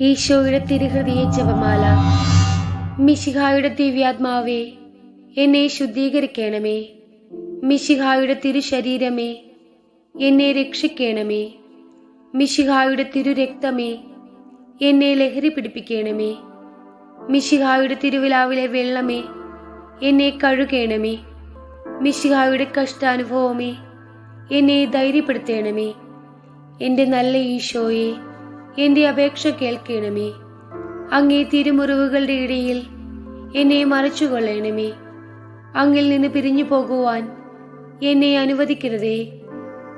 ഈശോയുടെ തിരുഹൃദയ ജപമാല. മിശിഹായുടെ ദിവ്യാത്മാവേ എന്നെ ശുദ്ധീകരിക്കണമേ. മിശിഹായുടെ തിരുശരീരമേ എന്നെ രക്ഷിക്കണമേ. മിശിഹായുടെ തിരുരക്തമേ എന്നെ ലഹരി പിടിപ്പിക്കണമേ. മിശിഹായുടെ തിരുവിലാവിലെ വെള്ളമേ എന്നെ കഴുകേണമേ. മിശിഹായുടെ കഷ്ടാനുഭവമേ എന്നെ ധൈര്യപ്പെടുത്തേണമേ. എന്റെ നല്ല ഈശോയെ എന്റെ അപേക്ഷ കേൾക്കണമേ. അങ്ങേ തിരുമുറിവുകളുടെ ഇടയിൽ എന്നെ മറച്ചുകൊള്ളണമേ. അങ്ങിൽ നിന്ന് പിരിഞ്ഞു പോകുവാൻ എന്നെ അനുവദിക്കരുതേ.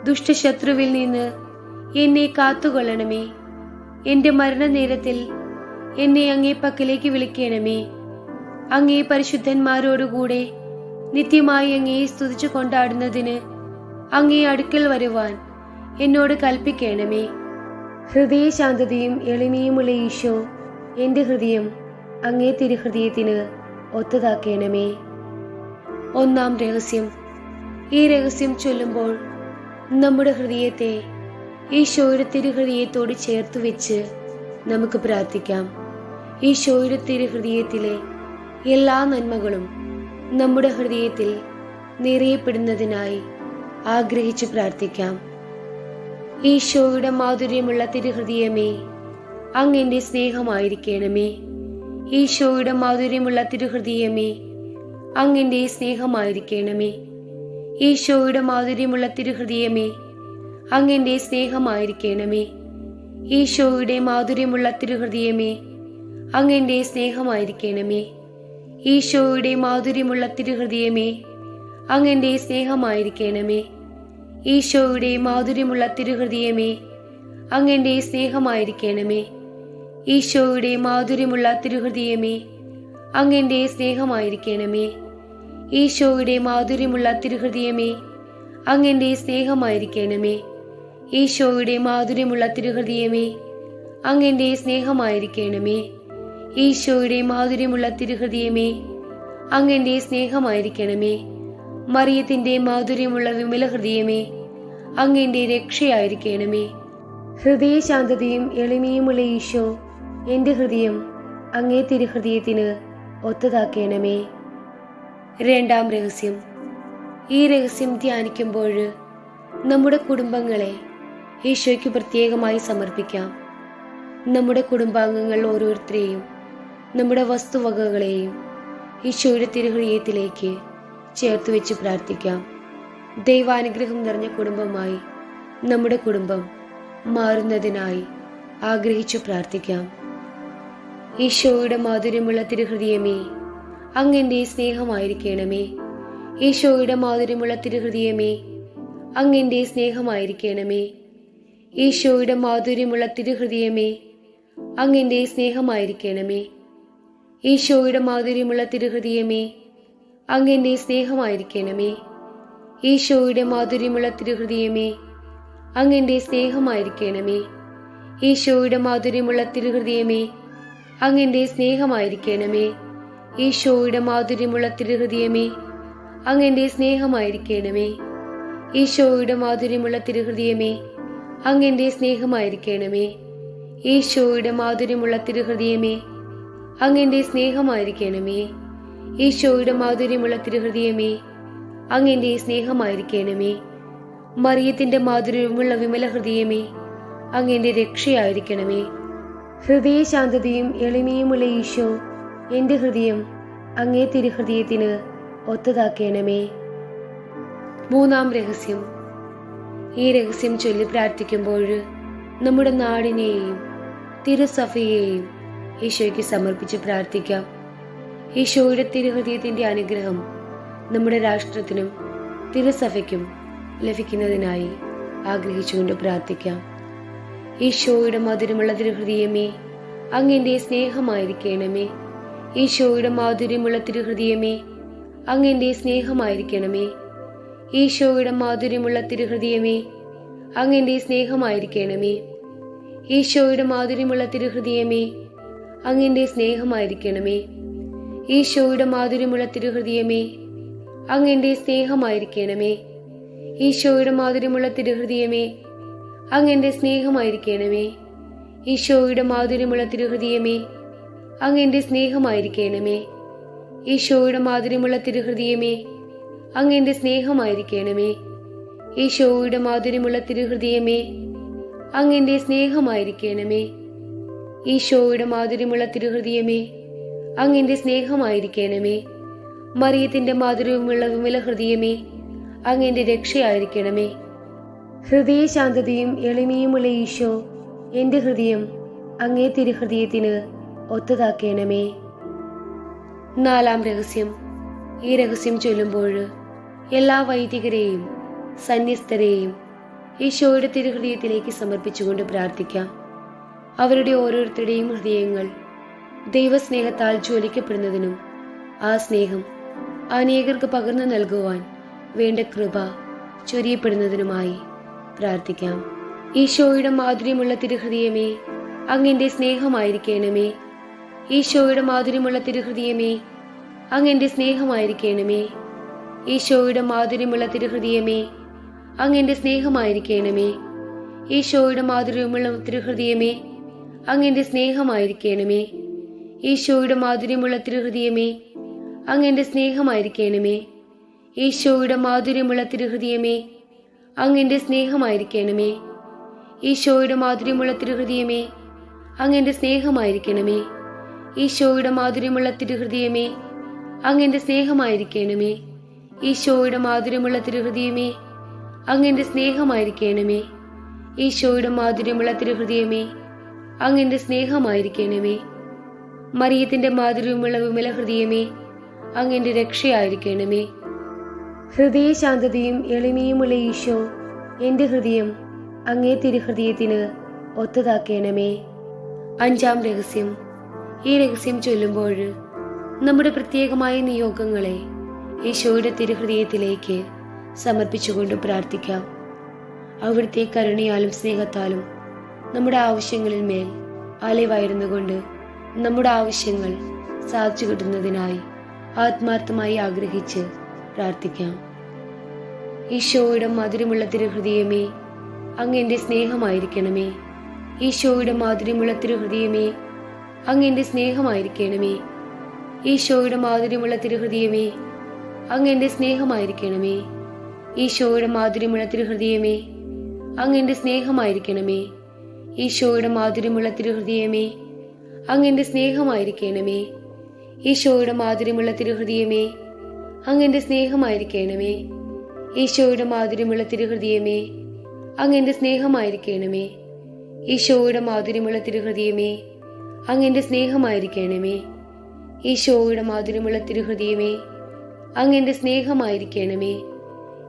ദുഷ്ടശത്രുവിൽ നിന്ന് എന്നെ കാത്തുകൊള്ളണമേ. എന്റെ മരണനേരത്തിൽ എന്നെ അങ്ങേ പക്കലേക്ക് വിളിക്കണമേ. അങ്ങേ പരിശുദ്ധന്മാരോടുകൂടെ നിത്യമായി അങ്ങയെ സ്തുതിച്ചു കൊണ്ടാടുന്നതിന് അങ്ങേ അടുക്കൽ വരുവാൻ എന്നോട് കൽപ്പിക്കണമേ. ഹൃദയശാന്തതയും എളിമയുമുള്ള ഈശോ എന്റെ ഹൃദയം അങ്ങേ തിരുഹൃദയത്തിന് ഒത്തതാക്കേണമേ. ഒന്നാം രഹസ്യം. ഈ രഹസ്യം ചൊല്ലുമ്പോൾ നമ്മുടെ ഹൃദയത്തെ ഈശോയുടെ തിരുഹൃദയത്തോട് ചേർത്ത് വെച്ച് നമുക്ക് പ്രാർത്ഥിക്കാം. ഈശോയുടെ തിരുഹൃദയത്തിലെ എല്ലാ നന്മകളും നമ്മുടെ ഹൃദയത്തിൽ നിറയപ്പെടുന്നതിനായി ആഗ്രഹിച്ച് പ്രാർത്ഥിക്കാം. ഈശോയുടെ മാധുര്യമുള്ള തിരുഹൃദയമേ അങ്ങെന്റെ സ്നേഹമായിരിക്കണമേ. ഈശോയുടെ മാധുര്യമുള്ള തിരുഹൃദയമേ അങ്ങെന്റെ സ്നേഹമായിരിക്കണമേ. ഈശോയുടെ മാധുര്യമുള്ള തിരുഹൃദയമേ അങ്ങെന്റെ സ്നേഹമായിരിക്കണമേ. ഈശോയുടെ മാധുര്യമുള്ള തിരുഹൃദയമേ അങ്ങെന്റെ സ്നേഹമായിരിക്കണമേ. ഈശോയുടെ മാധുര്യമുള്ള തിരുഹൃദയമേ അങ്ങെന്റെ സ്നേഹമായിരിക്കണമേ. ഈശോയുടെ മാധുര്യമുള്ള തിരുഹൃദയമേ അങ്ങന്റെ സ്നേഹമായിരിക്കണമേ. ഈശോയുടെ മാധുര്യമുള്ള തിരുഹൃദയമേ അങ്ങന്റെ സ്നേഹമായിരിക്കണമേ. ഈശോയുടെ മാധുര്യമുള്ള തിരുഹൃദയമേ അങ്ങന്റെ സ്നേഹമായിരിക്കണമേ. ഈശോയുടെ മാധുര്യമുള്ള തിരുഹൃദയമേ അങ്ങന്റെ സ്നേഹമായിരിക്കണമേ. ഈശോയുടെ മാധുര്യമുള്ള തിരുഹൃദയമേ അങ്ങന്റെ സ്നേഹമായിരിക്കണമേ. മറിയത്തിന്റെ മാധുര്യമുള്ള വിമല ഹൃദയമേ അങ്ങെന്റെ രക്ഷയായിരിക്കണമേ. ഹൃദയശാന്തതയും എളിമയുമുള്ള ഈശോ എന്റെ ഹൃദയം അങ്ങേ തിരുഹൃദയത്തിന് ഒത്തതാക്കണമേ. രണ്ടാം രഹസ്യം. ഈ രഹസ്യം ധ്യാനിക്കുമ്പോൾ നമ്മുടെ കുടുംബങ്ങളെ ഈശോയ്ക്ക് പ്രത്യേകമായി സമർപ്പിക്കാം. നമ്മുടെ കുടുംബാംഗങ്ങൾ ഓരോരുത്തരെയും നമ്മുടെ വസ്തുവകകളെയും ഈശോയുടെ തിരുഹൃദയത്തിലേക്ക് ചേർത്ത് വെച്ച് പ്രാർത്ഥിക്കാം. ദൈവാനുഗ്രഹം നിറഞ്ഞ കുടുംബമായി നമ്മുടെ കുടുംബം മാറുന്നതിനായി ആഗ്രഹിച്ചു പ്രാർത്ഥിക്കാം. ഈശോയുടെ മാധുര്യമുള്ള തിരുഹൃദയമേ അങ്ങെന്റെ സ്നേഹമായിരിക്കണമേ. ഈശോയുടെ മാധുര്യമുള്ള തിരുഹൃദയമേ അങ്ങെന്റെ സ്നേഹമായിരിക്കണമേ. ഈശോയുടെ മാധുര്യമുള്ള തിരുഹൃദയമേ അങ്ങെന്റെ സ്നേഹമായിരിക്കണമേ. ഈശോയുടെ മാധുര്യമുള്ള തിരുഹൃദയമേ അങ്ങെന്റെ സ്നേഹമായിരിക്കണമേ. ഈശോയുടെ മാധുര്യമുള്ള തിരുഹൃദയമേ അങ്ങെന്റെ സ്നേഹമായിരിക്കണമേ. ഈശോയുടെ മാധുര്യമുള്ള തിരുഹൃദയമേ അങ്ങെന്റെ സ്നേഹമായിരിക്കണമേ. ഈശോയുടെ മാധുര്യമുള്ള തിരുഹൃദയമേ അങ്ങെന്റെ സ്നേഹമായിരിക്കണമേ. ഈശോയുടെ മാധുര്യമുള്ള തിരുഹൃദയമേ അങ്ങെന്റെ സ്നേഹമായിരിക്കണമേ. ഈശോയുടെ മാധുര്യമുള്ള തിരുഹൃദയമേ അങ്ങെന്റെ സ്നേഹമായിരിക്കണമേ. ഈശോയുടെ മാധുര്യമുള്ള തിരുഹൃദയമേ അങ്ങെന്റെ സ്നേഹമായിരിക്കണമേ. മറിയത്തിന്റെ മാധുര്യമുള്ള വിമല ഹൃദയമേ അങ്ങെന്റെ രക്ഷയായിരിക്കണമേ. ഹൃദയശാന്തതയും എളിമയുമുള്ള ഈശോ എന്റെ ഹൃദയം അങ്ങേ തിരുഹൃദയത്തിന് ഒത്തതാക്കണമേ. മൂന്നാം രഹസ്യം. ഈ രഹസ്യം ചൊല്ലി പ്രാർത്ഥിക്കുമ്പോൾ നമ്മുടെ നാടിനെയും തിരുസഭയെയും ഈശോയ്ക്ക് സമർപ്പിച്ച് പ്രാർത്ഥിക്കാം. ഈശോയുടെ തിരുഹൃദയത്തിന്റെ അനുഗ്രഹം നമ്മുടെ രാഷ്ട്രത്തിനും തിരുസഭയ്ക്കും ലഭിക്കുന്നതിനായി ആഗ്രഹിച്ചുകൊണ്ട് പ്രാർത്ഥിക്കാം. ഈശോയുടെ മധുരമുള്ള തിരുഹൃദയമേ അങ്ങെന്റെ സ്നേഹമായിരിക്കണമേ. ഈശോയുടെ മാധുര്യമുള്ള തിരുഹൃദയമേ അങ്ങെന്റെ സ്നേഹമായിരിക്കണമേ. ഈശോയുടെ മാധുര്യമുള്ള തിരുഹൃദയമേ അങ്ങെന്റെ സ്നേഹമായിരിക്കണമേ. ഈശോയുടെ മാധുര്യമുള്ള തിരുഹൃദയമേ അങ്ങെന്റെ സ്നേഹമായിരിക്കണമേ. ഈശോയുടെ മാധുര്യമുള്ള തിരുഹൃദയമേ അങ്ങെന്റെ സ്നേഹമായിരിക്കണമേ. ഈശോയുടെ മാധുര്യമുള്ള തിരുഹൃദയമേ അങ്ങെന്റെ സ്നേഹമായിരിക്കണമേ. ഈശോയുടെ മാധുര്യമുള്ള തിരുഹൃദയമേ അങ്ങെന്റെ സ്നേഹമായിരിക്കണമേ. ഈശോയുടെ മാധുര്യമുള്ള തിരുഹൃദയമേ അങ്ങെന്റെ സ്നേഹമായിരിക്കണമേ. ഈശോയുടെ മാധുര്യമുള്ള തിരുഹൃദയമേ അങ്ങെന്റെ സ്നേഹമായിരിക്കണമേ. ഈശോയുടെ മാധുര്യമുള്ള തിരുഹൃദയമേ അങ്ങെന്റെ സ്നേഹമായിരിക്കണമേ. മറിയത്തിന്റെ മാധുര്യമുള്ള വിമല ഹൃദയമേ. അങ്ങെന്റെ രക്ഷയായിരിക്കണമേ. ഹൃദയശാന്തതയും എളിമയുമുള്ള ഈശോ എന്റെ ഹൃദയം അങ്ങേ തിരുഹൃദയത്തിന് ഒത്തതാക്കണമേ. നാലാം രഹസ്യം. ഈ രഹസ്യം ചൊല്ലുമ്പോൾ എല്ലാ വൈദികരെയും സന്യസ്തരെയും ഈശോയുടെ തിരുഹൃദയത്തിലേക്ക് സമർപ്പിച്ചുകൊണ്ട് പ്രാർത്ഥിക്കാം. അവരുടെ ഓരോരുത്തരുടെയും ഹൃദയങ്ങൾ ദൈവസ്നേഹത്താൽ ജ്വലിക്കപ്പെടുന്നതിനും ആ സ്നേഹം അനേകർക്ക് പകർന്നു നൽകുവാൻ വേണ്ട കൃപ ചൊരിയപ്പെടുന്നതിനുമായി പ്രാർത്ഥിക്കാം. ഈശോയുടെ മാധുര്യമുള്ള തിരുഹൃദയമേ അങ്ങന്റെ സ്നേഹമായിരിക്കണമേ. ഈശോയുടെ മാധുര്യമുള്ള തിരുഹൃദയമേ അങ്ങന്റെ സ്നേഹമായിരിക്കണമേ. ഈശോയുടെ മാധുര്യമുള്ള തിരുഹൃദയമേ അങ്ങന്റെ സ്നേഹമായിരിക്കണമേ. ഈശോയുടെ മാധുര്യമുള്ള തിരുഹൃദയമേ അങ്ങന്റെ സ്നേഹമായിരിക്കണമേ. ഈശോയുടെ മാധുര്യമുള്ള തിരുഹൃദയമേ അങ്ങന്റെ സ്നേഹമായിരിക്കണമേ. ഈശോയുടെ മാധുര്യമുള്ള തിരുഹൃദയമേ അങ്ങന്റെ സ്നേഹമായിരിക്കണമേ. ഈശോയുടെ മാധുര്യമുള്ള തിരുഹൃദയമേ അങ്ങന്റെ സ്നേഹമായിരിക്കണമേ. ഈശോയുടെ മാധുര്യമുള്ള തിരുഹൃദയമേ അങ്ങന്റെ സ്നേഹമായിരിക്കണമേ. ഈശോയുടെ മാധുര്യമുള്ള തിരുഹൃദയമേ അങ്ങന്റെ സ്നേഹമായിരിക്കണമേ. ഈശോയുടെ മാധുര്യമുള്ള തിരുഹൃദയമേ അങ്ങന്റെ സ്നേഹമായിരിക്കണമേ. മറിയത്തിന്റെ മാധുര്യമുള്ള വിമല ഹൃദയമേ അങ്ങന്റെ രക്ഷയായിരിക്കണമേ. ഹൃദയശാന്തതയും എളിമയുമുള്ള ഈശോ എന്റെ ഹൃദയം അങ്ങേ തിരുഹൃദയത്തിന് ഒത്തതാക്കണമേ. അഞ്ചാം രഹസ്യം. ഈ രഹസ്യം ചൊല്ലുമ്പോൾ നമ്മുടെ പ്രത്യേകമായ നിയോഗങ്ങളെ ഈശോയുടെ തിരുഹൃദയത്തിലേക്ക് സമർപ്പിച്ചുകൊണ്ട് പ്രാർത്ഥിക്കാം. അവിടുത്തെ കരുണയാലും സ്നേഹത്താലും നമ്മുടെ ആവശ്യങ്ങളിൽ മേൽ അലവായിരുന്നുകൊണ്ട് നമ്മുടെ ആവശ്യങ്ങൾ സാധിച്ചു കിട്ടുന്നതിനായി ആത്മാർത്ഥമായി ആഗ്രഹിച്ച് പ്രാർത്ഥിക്കാം. ഈശോയുടെ മധുരമുള്ള തിരുഹൃദയമേ അങ്ങ് എന്റെ സ്നേഹമായിരിക്കണമേ. ഈശോയുടെ മാധുര്യമുള്ള തിരുഹൃദയമേ അങ്ങ് എന്റെ സ്നേഹമായിരിക്കണമേ. ഈശോയുടെ മാധുര്യമുള്ള തിരുഹൃദയമേ അങ്ങ് എന്റെ സ്നേഹമായിരിക്കണമേ. ഈശോയുടെ മാധുര്യമുള്ള തിരുഹൃദയമേ അങ്ങ് എന്റെ സ്നേഹമായിരിക്കണമേ. ഈശോയുടെ മാധുര്യമുള്ള തിരുഹൃദയമേ അങ്ങെന്റെ സ്നേഹമായിരിക്കണമേ. ഈശോയുടെ മാധുര്യമുള്ള തിരുഹൃദയമേ അങ്ങെന്റെ സ്നേഹമായിരിക്കണമേ. ഈശോയുടെ മാധുര്യമുള്ള തിരുഹൃദയമേ അങ്ങെന്റെ സ്നേഹമായിരിക്കണമേ. ഈശോയുടെ മാധുര്യമുള്ള തിരുഹൃദയമേ അങ്ങെന്റെ സ്നേഹമായിരിക്കണമേ. ഈശോയുടെ മാധുര്യമുള്ള തിരുഹൃദയമേ അങ്ങെന്റെ സ്നേഹമായിരിക്കണമേ.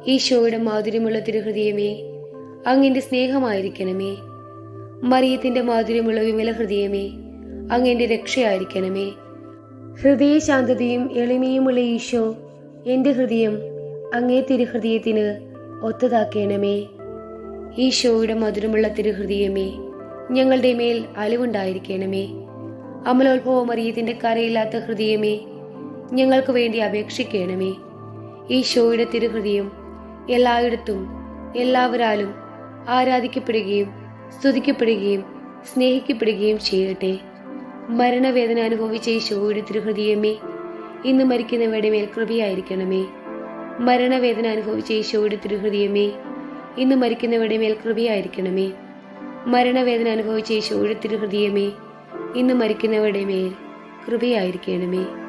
ഈശോയുടെ മാധുര്യമുള്ള തിരുഹൃദയമേ അങ്ങെന്റെ സ്നേഹമായിരിക്കണമേ. മറിയത്തിന്റെ മാധുര്യമുള്ള വിമല ഹൃദയമേ അങ്ങെന്റെ രക്ഷയായിരിക്കണമേ. ഹൃദയശാന്തതയും എളിമയുമുള്ള ഈശോ എന്റെ ഹൃദയം അങ്ങേ തിരുഹൃദയത്തിന് ഒത്തതാക്കണമേ. ഈശോയുടെ മധുരമുള്ള തിരുഹൃദയമേ ഞങ്ങളുടെ മേൽ അലിവുണ്ടായിരിക്കണമേ. അമലോത്ഭവം മറിയത്തിന്റെ കരയില്ലാത്ത ഹൃദയമേ ഞങ്ങൾക്ക് വേണ്ടി അപേക്ഷിക്കണമേ. ഈശോയുടെ തിരുഹൃദയം എല്ലായിടത്തും എല്ലാവരാലും ആരാധിക്കപ്പെടുകയും സ്തുതിക്കപ്പെടുകയും സ്നേഹിക്കപ്പെടുകയും ചെയ്യട്ടെ. മരണവേദന അനുഭവിച്ച ഈശോയുടെ തിരുഹൃദയമേ ഇന്ന് മരിക്കുന്നവരുടെ മേൽ കൃപയായിരിക്കണമേ. മരണവേദന അനുഭവിച്ച ഈശോയുടെ തിരുഹൃദയമേ ഇന്ന് മരിക്കുന്നവരുടെ മേൽ കൃപയായിരിക്കണമേ. മരണവേദന അനുഭവിച്ച ഈശോയുടെ തിരുഹൃദയമേ ഇന്ന് മരിക്കുന്നവരുടെ മേൽ കൃപയായിരിക്കണമേ.